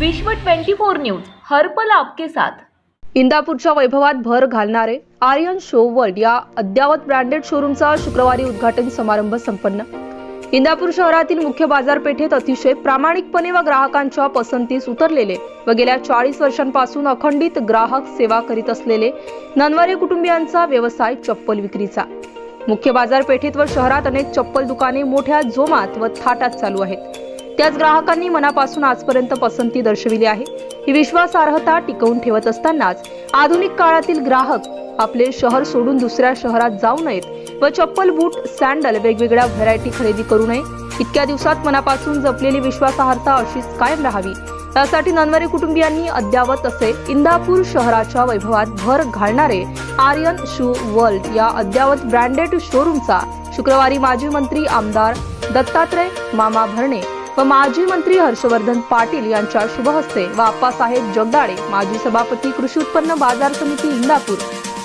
विश्व 24 न्यूज हरपल आपके साथ. इंदापूरच्या वैभवात भर घालणारे आर्यन शो वर्ल्ड या अद्ययावत ब्रँडेड शोरूमचा शुक्रवारी उद्घाटन समारंभ संपन्न. इंदापूर शहरातील मुख्य बाजारपेठेत अतिशय प्रामाणिकपणे व ग्राहकांच्या पसंतीस उतरलेले व गेल्या चाळीस वर्षांपासून अखंडित ग्राहक सेवा करीत असलेले ननवारे कुटुंबियांचा व्यवसाय चप्पल विक्रीचा. मुख्य बाजारपेठेत व शहरात अनेक चप्पल दुकाने मोठ्या जोमात व थाटात चालू आहेत. त्याच ग्राहकांनी मनापासून आजपर्यंत पसंती दर्शविली आहे. ही विश्वासार्हता टिकवून ठेवत असतानाच आधुनिक काळातील ग्राहक आपले शहर सोडून दुसऱ्या शहरात जाऊ नयेत व चप्पल बूट सँडल वेगवेगळ्या व्हरायटी खरेदी करू नये. इतक्या दिवसात मनापासून जपलेली विश्वासार्हता अशीच कायम राहावी. त्यासाठी ननवरे कुटुंबियांनी अद्यावत असे इंदापूर शहराच्या वैभवात भर घालणारे आर्यन शू वर्ल्ड या अद्यावत ब्रँडेड शोरूमचा शुक्रवारी माजी मंत्री आमदार दत्तात्रय मामा भरणे व माजी मंत्री हर्षवर्धन पाटील यांच्या शुभहस्ते व आप्पासाहेब जगदाळे माजी सभापती कृषी उत्पन्न बाजार समिती इंदापूर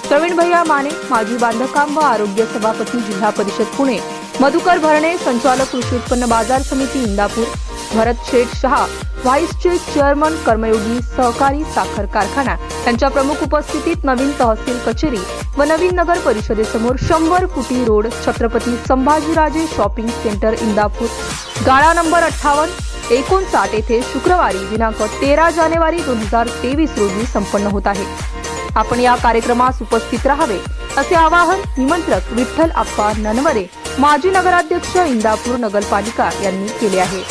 प्रवीण भैया माने माजी बांधकाम व आरोग्य सभापती जिल्हा परिषद पुणे मधुकर भरणे संचालक कृषी उत्पन्न बाजार समिती इंदापूर भरत शेठ शहा व्हाईसचे चेअरमन कर्मयोगी सहकारी साखर कारखाना यांच्या प्रमुख उपस्थितीत नवीन तहसील कचेरी व नवीन नगर परिषदेसमोर शंभर कुटी road Chhatrapati Sambhajiraje shopping centre Indapur गाळा नंबर अठ्ठावन्न एकोणसाठ येथे शुक्रवारी दिनांक तेरा जानेवारी दोन हजार तेवीस रोजी संपन्न होत आहे. आपण या कार्यक्रमास उपस्थित राहावे असे आवाहन निमंत्रक विठ्ठल आप्पा ननवरे माजी नगराध्यक्ष इंदापूर नगरपालिका यांनी केले आहे.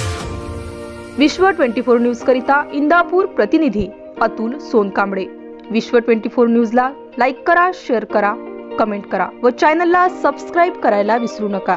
विश्व ट्वेंटी फोर न्यूज करिता इंदापूर प्रतिनिधी अतुल सोनकांबळे. विश्व ट्वेंटी फोर न्यूजला लाईक करा शेअर करा कमेंट करा व चॅनलला सबस्क्राईब करायला विसरू नका.